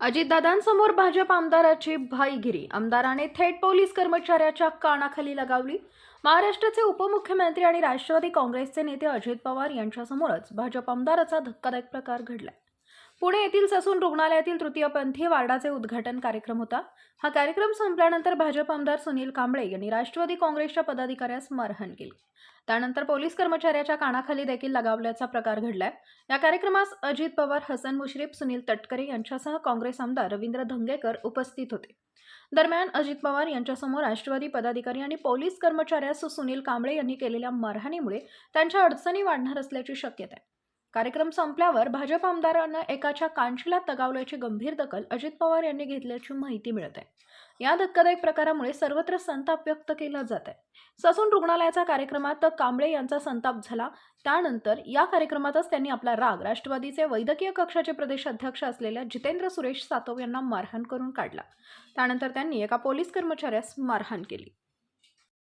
अजितदादांसमोर भाजप आमदाराची भाईगिरी. आमदाराने थेट पोलीस कर्मचाऱ्याच्या कानाखाली लगावली. महाराष्ट्राचे उपमुख्यमंत्री आणि राष्ट्रवादी काँग्रेसचे नेते अजित पवार यांच्यासमोरच भाजप आमदाराचा धक्कादायक प्रकार घडलाय. पुणे येथील ससून रुग्णालयातील तृतीयपंथी वार्डाचे उद्घाटन कार्यक्रम होता. हा कार्यक्रम संपल्यानंतर भाजप आमदार सुनील कांबळे यांनी राष्ट्रवादी काँग्रेसच्या पदाधिकाऱ्यास मारहाण केली. त्यानंतर पोलीस कर्मचाऱ्याच्या कानाखाली देखील लगावल्याचा प्रकार घडलाय. या कार्यक्रमास अजित पवार हसन मुश्रीफ सुनील तटकरे यांच्यासह काँग्रेस आमदार रवींद्र धंगेकर उपस्थित होते. दरम्यान अजित पवार यांच्यासमोर राष्ट्रवादी पदाधिकारी आणि पोलीस कर्मचाऱ्यास सुनील कांबळे यांनी केलेल्या मारहाणीमुळे त्यांच्या अडचणी वाढणार असल्याची शक्यता आहे. कार्यक्रम संपल्यावर भाजप आमदारांना एकाच्या कांशीला तगावल्याची गंभीर दखल अजित पवार यांनी घेतल्याची माहिती मिळत. आहे या धक्कादायक प्रकारामुळे सर्वत्र संताप व्यक्त केला जात आहे ससून रुग्णालयाच्या कार्यक्रमात कांबळे यांचा संताप झाला. त्यानंतर या कार्यक्रमातच त्यांनी आपला राग राष्ट्रवादीचे वैद्यकीय कक्षाचे प्रदेश अध्यक्ष असलेल्या जितेंद्र सुरेश सातव यांना मारहाण करून काढला. त्यानंतर त्यांनी एका पोलीस कर्मचाऱ्यास मारहाण केली.